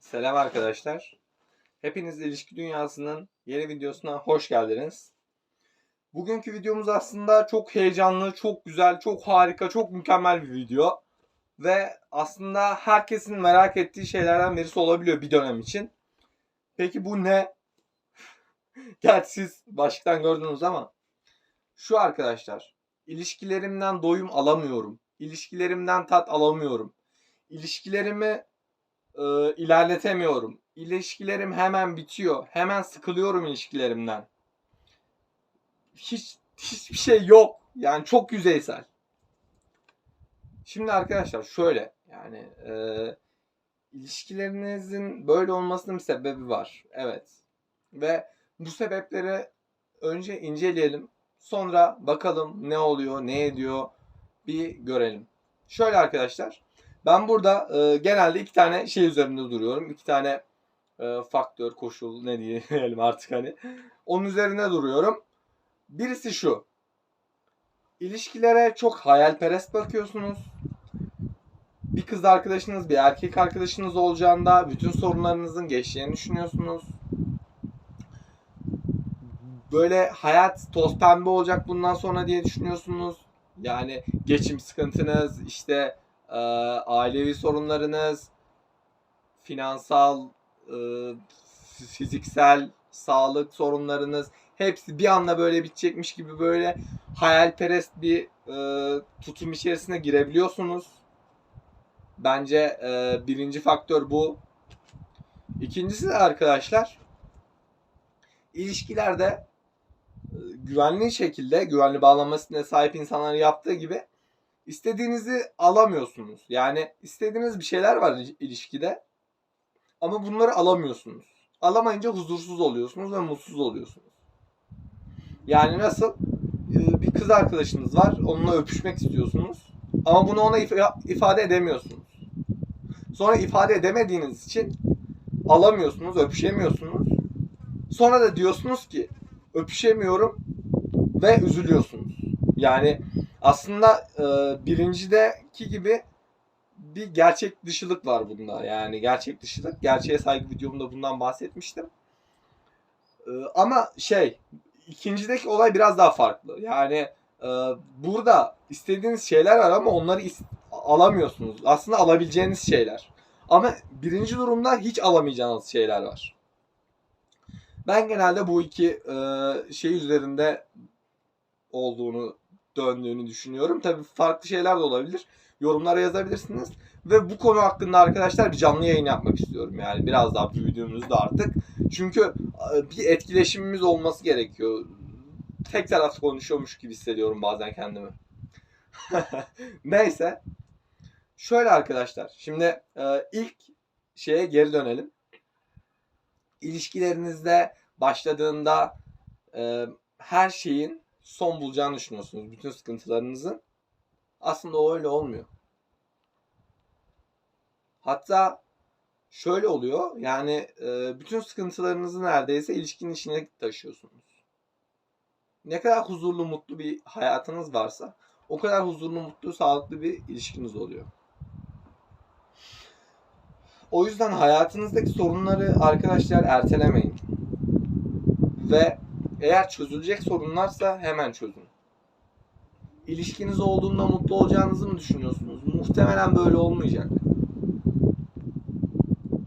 Selam arkadaşlar. Hepiniz ilişki dünyasının yeni videosuna hoş geldiniz. Bugünkü videomuz aslında çok heyecanlı, çok güzel, çok harika, çok mükemmel bir video. Ve aslında herkesin merak ettiği şeylerden birisi olabiliyor bir dönem için. Peki bu ne? Gerçi siz başlıktan gördünüz ama. Şu arkadaşlar. İlişkilerimden doyum alamıyorum. İlişkilerimden tat alamıyorum. İlişkilerimi e, ilerletemiyorum. İlişkilerim hemen bitiyor. Hemen sıkılıyorum ilişkilerimden. Hiç hiçbir şey yok. Yani çok yüzeysel. Şimdi arkadaşlar şöyle yani e, ilişkilerinizin böyle olmasının bir sebebi var. Evet. Ve bu sebepleri önce inceleyelim. Sonra bakalım ne oluyor, ne ediyor bir görelim. Şöyle arkadaşlar. Ben burada e, genelde iki tane şey üzerinde duruyorum. İki tane e, faktör, koşul ne diyelim artık hani. Onun üzerine duruyorum. Birisi şu. İlişkilere çok hayalperest bakıyorsunuz. Bir kız arkadaşınız, bir erkek arkadaşınız olacağında bütün sorunlarınızın geçeceğini düşünüyorsunuz. Böyle hayat toz pembe olacak bundan sonra diye düşünüyorsunuz. Yani geçim sıkıntınız, işte e, ailevi sorunlarınız, finansal, e, fiziksel, sağlık sorunlarınız hepsi bir anda böyle bitecekmiş gibi böyle hayalperest bir e, tutum içerisine girebiliyorsunuz. Bence e, birinci faktör bu. İkincisi de arkadaşlar ilişkilerde güvenli şekilde güvenli bağlanma sahip insanların yaptığı gibi istediğinizi alamıyorsunuz. Yani istediğiniz bir şeyler var il- ilişkide ama bunları alamıyorsunuz. Alamayınca huzursuz oluyorsunuz ve mutsuz oluyorsunuz. Yani nasıl? Ee, Bir kız arkadaşınız var, onunla öpüşmek istiyorsunuz ama bunu ona if- ifade edemiyorsunuz. Sonra ifade edemediğiniz için alamıyorsunuz, öpüşemiyorsunuz. Sonra da diyorsunuz ki öpüşemiyorum ve üzülüyorsunuz. Yani aslında e, birincideki gibi bir gerçek dışılık var bunda. Yani gerçek dışılık. Gerçeğe saygı videomda bundan bahsetmiştim. E, ama şey ikincideki olay biraz daha farklı. Yani e, burada istediğiniz şeyler var ama onları alamıyorsunuz. Aslında alabileceğiniz şeyler. Ama birinci durumda hiç alamayacağınız şeyler var. Ben genelde bu iki e, şey üzerinde olduğunu döndüğünü düşünüyorum. Tabii farklı şeyler de olabilir. Yorumlara yazabilirsiniz. Ve bu konu hakkında arkadaşlar bir canlı yayın yapmak istiyorum. Yani biraz daha büyüdüğümüzde artık. Çünkü e, bir etkileşimimiz olması gerekiyor. Tek taraflı konuşuyormuş gibi hissediyorum bazen kendimi. Neyse. Şöyle arkadaşlar. Şimdi e, ilk şeye geri dönelim. İlişkilerinizde başladığında e, her şeyin son bulacağını düşünüyorsunuz. Bütün sıkıntılarınızın. Aslında o öyle olmuyor. Hatta şöyle oluyor. Yani e, bütün sıkıntılarınızı neredeyse ilişkinin içine taşıyorsunuz. Ne kadar huzurlu, mutlu bir hayatınız varsa o kadar huzurlu, mutlu, sağlıklı bir ilişkiniz oluyor. O yüzden hayatınızdaki sorunları arkadaşlar ertelemeyin. Ve eğer çözülecek sorunlarsa hemen çözün. İlişkiniz olduğunda mutlu olacağınızı mı düşünüyorsunuz? Muhtemelen böyle olmayacak.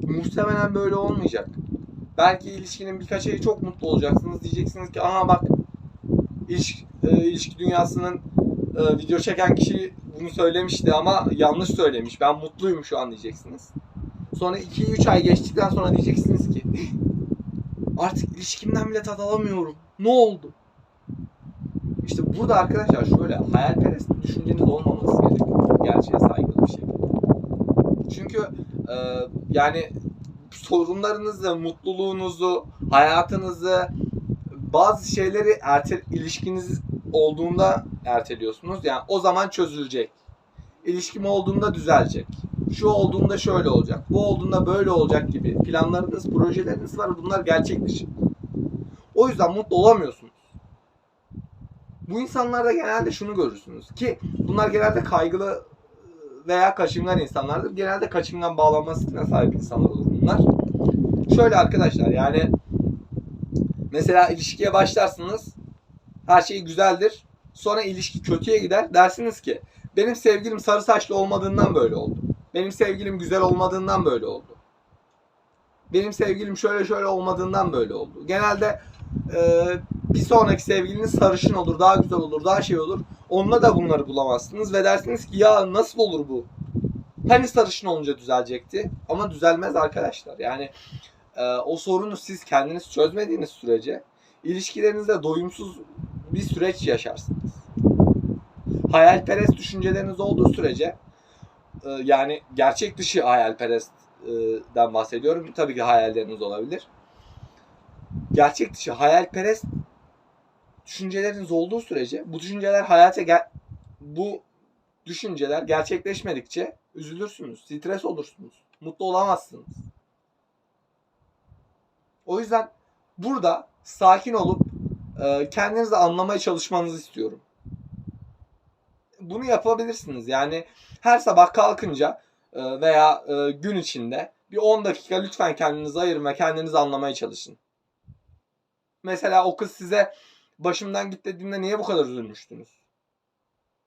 Muhtemelen böyle olmayacak. Belki ilişkinin birkaç ayı çok mutlu olacaksınız. Diyeceksiniz ki aha bak ilişki, e, ilişki dünyasının e, video çeken kişi bunu söylemişti ama yanlış söylemiş. Ben mutluyum şu an diyeceksiniz. Sonra 2-3 ay geçtikten sonra diyeceksiniz ki artık ilişkimden bile tat alamıyorum. Ne oldu? İşte burada arkadaşlar şöyle hayalperest düşünceniz olmaması gerekiyor. Gerçeğe saygılı bir şekilde. Çünkü e, yani sorunlarınızı, mutluluğunuzu, hayatınızı, bazı şeyleri erte, ilişkiniz olduğunda erteliyorsunuz. Yani o zaman çözülecek. İlişkim olduğunda düzelecek. Şu olduğunda şöyle olacak. Bu olduğunda böyle olacak gibi planlarınız, projeleriniz var. Bunlar gerçek dışı. O yüzden mutlu olamıyorsunuz. Bu insanlarda genelde şunu görürsünüz ki bunlar genelde kaygılı veya kaçıngan insanlardır. Genelde kaçıngan bağlanmasına sahip insanlar olur bunlar. Şöyle arkadaşlar yani mesela ilişkiye başlarsınız. Her şey güzeldir. Sonra ilişki kötüye gider. Dersiniz ki benim sevgilim sarı saçlı olmadığından böyle oldu. Benim sevgilim güzel olmadığından böyle oldu. Benim sevgilim şöyle şöyle olmadığından böyle oldu. Genelde e, bir sonraki sevgiliniz sarışın olur, daha güzel olur, daha şey olur. Onunla da bunları bulamazsınız ve dersiniz ki ya nasıl olur bu? Hani sarışın olunca düzelecekti ama düzelmez arkadaşlar. Yani e, o sorunu siz kendiniz çözmediğiniz sürece ilişkilerinizde doyumsuz bir süreç yaşarsınız. Hayalperest düşünceleriniz olduğu sürece yani gerçek dışı hayalperestten bahsediyorum. Tabii ki hayalleriniz olabilir. Gerçek dışı hayalperest düşünceleriniz olduğu sürece bu düşünceler hayata gel bu düşünceler gerçekleşmedikçe üzülürsünüz, stres olursunuz, mutlu olamazsınız. O yüzden burada sakin olup e, kendinizi anlamaya çalışmanızı istiyorum. Bunu yapabilirsiniz. Yani her sabah kalkınca e, veya e, gün içinde bir 10 dakika lütfen kendinizi ayırın ve kendinizi anlamaya çalışın. Mesela o kız size başımdan git dediğinde niye bu kadar üzülmüştünüz?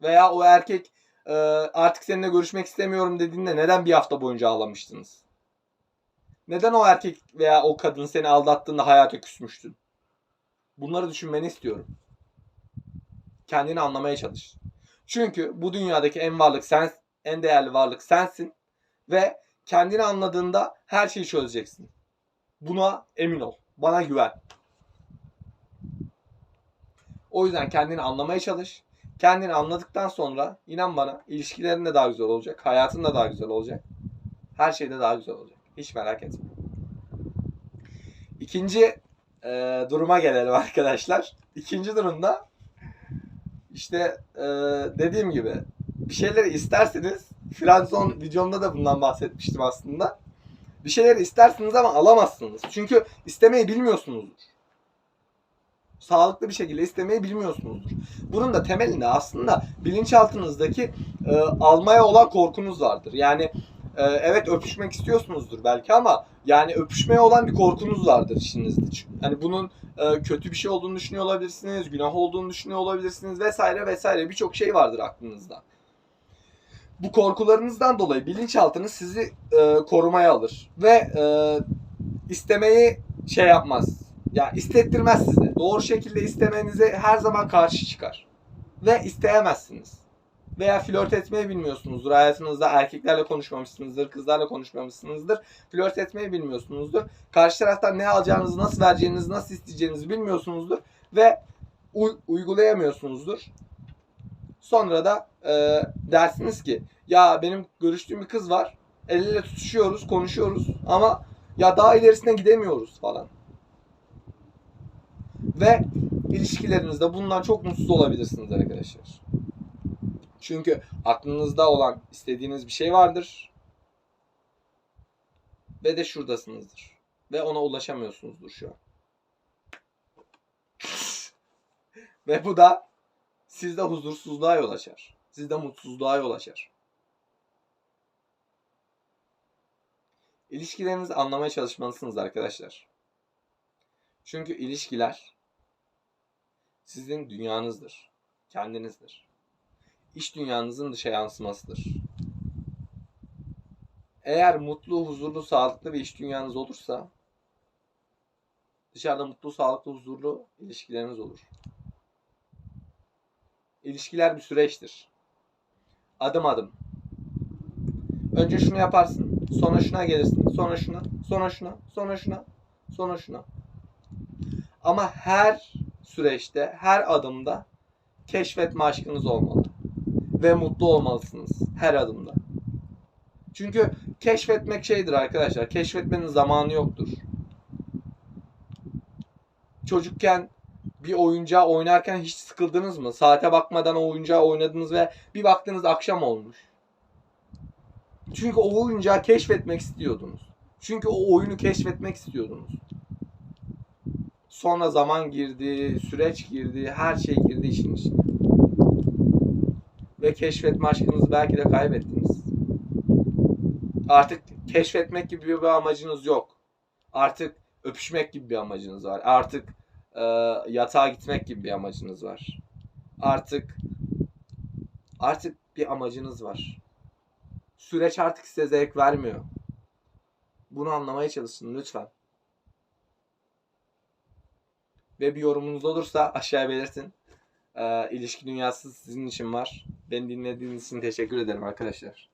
Veya o erkek e, artık seninle görüşmek istemiyorum dediğinde neden bir hafta boyunca ağlamıştınız? Neden o erkek veya o kadın seni aldattığında hayata küsmüştün? Bunları düşünmeni istiyorum. Kendini anlamaya çalış. Çünkü bu dünyadaki en varlık sen, en değerli varlık sensin ve kendini anladığında her şeyi çözeceksin. Buna emin ol. Bana güven. O yüzden kendini anlamaya çalış. Kendini anladıktan sonra inan bana ilişkilerin de daha güzel olacak. Hayatın da daha güzel olacak. Her şey de daha güzel olacak. Hiç merak etme. İkinci e, duruma gelelim arkadaşlar. İkinci durumda işte e, dediğim gibi bir şeyleri isterseniz Franzon videomda da bundan bahsetmiştim aslında. Bir şeyleri istersiniz ama alamazsınız. Çünkü istemeyi bilmiyorsunuzdur. Sağlıklı bir şekilde istemeyi bilmiyorsunuzdur. Bunun da temelinde aslında bilinçaltınızdaki e, almaya olan korkunuz vardır. Yani e, evet öpüşmek istiyorsunuzdur belki ama yani öpüşmeye olan bir korkunuz vardır içinizde. Hani bunun kötü bir şey olduğunu düşünüyor olabilirsiniz, günah olduğunu düşünüyor olabilirsiniz vesaire vesaire birçok şey vardır aklınızda. Bu korkularınızdan dolayı bilinçaltınız sizi e, korumaya alır ve e, istemeyi şey yapmaz. Ya istettirmez size. Doğru şekilde istemenize her zaman karşı çıkar. Ve isteyemezsiniz. Veya flört etmeyi bilmiyorsunuzdur. Hayatınızda erkeklerle konuşmamışsınızdır, kızlarla konuşmamışsınızdır. Flört etmeyi bilmiyorsunuzdur. Karşı taraftan ne alacağınızı, nasıl vereceğinizi, nasıl isteyeceğinizi bilmiyorsunuzdur. Ve uy- uygulayamıyorsunuzdur. Sonra da e, dersiniz ki ya benim görüştüğüm bir kız var. El ele tutuşuyoruz, konuşuyoruz ama ya daha ilerisine gidemiyoruz falan. Ve ilişkilerinizde bundan çok mutsuz olabilirsiniz arkadaşlar. Çünkü aklınızda olan istediğiniz bir şey vardır. Ve de şuradasınızdır. Ve ona ulaşamıyorsunuzdur şu an. Ve bu da sizde huzursuzluğa yol açar. Sizde mutsuzluğa yol açar. İlişkilerinizi anlamaya çalışmalısınız arkadaşlar. Çünkü ilişkiler sizin dünyanızdır. Kendinizdir. İş dünyanızın dışa yansımasıdır. Eğer mutlu, huzurlu, sağlıklı bir iş dünyanız olursa dışarıda mutlu, sağlıklı, huzurlu ilişkileriniz olur. İlişkiler bir süreçtir. Adım adım. Önce şunu yaparsın, sonra şuna gelirsin, sonra şuna, sonra şuna, sonra şuna, sonra şuna. Ama her süreçte, her adımda keşfetme aşkınız olmalı. Ve mutlu olmalısınız her adımda. Çünkü keşfetmek şeydir arkadaşlar. Keşfetmenin zamanı yoktur. Çocukken bir oyuncağı oynarken hiç sıkıldınız mı? Saate bakmadan o oyuncağı oynadınız ve bir baktınız akşam olmuş. Çünkü o oyuncağı keşfetmek istiyordunuz. Çünkü o oyunu keşfetmek istiyordunuz. Sonra zaman girdi, süreç girdi, her şey girdi işin içine. Ve keşfetme aşkınızı belki de kaybettiniz. Artık keşfetmek gibi bir amacınız yok. Artık öpüşmek gibi bir amacınız var. Artık e, yatağa gitmek gibi bir amacınız var. Artık artık bir amacınız var. Süreç artık size zevk vermiyor. Bunu anlamaya çalışın lütfen. Ve bir yorumunuz olursa aşağıya belirtin. Ee, ilişki dünyası sizin için var. Beni dinlediğiniz için teşekkür ederim arkadaşlar.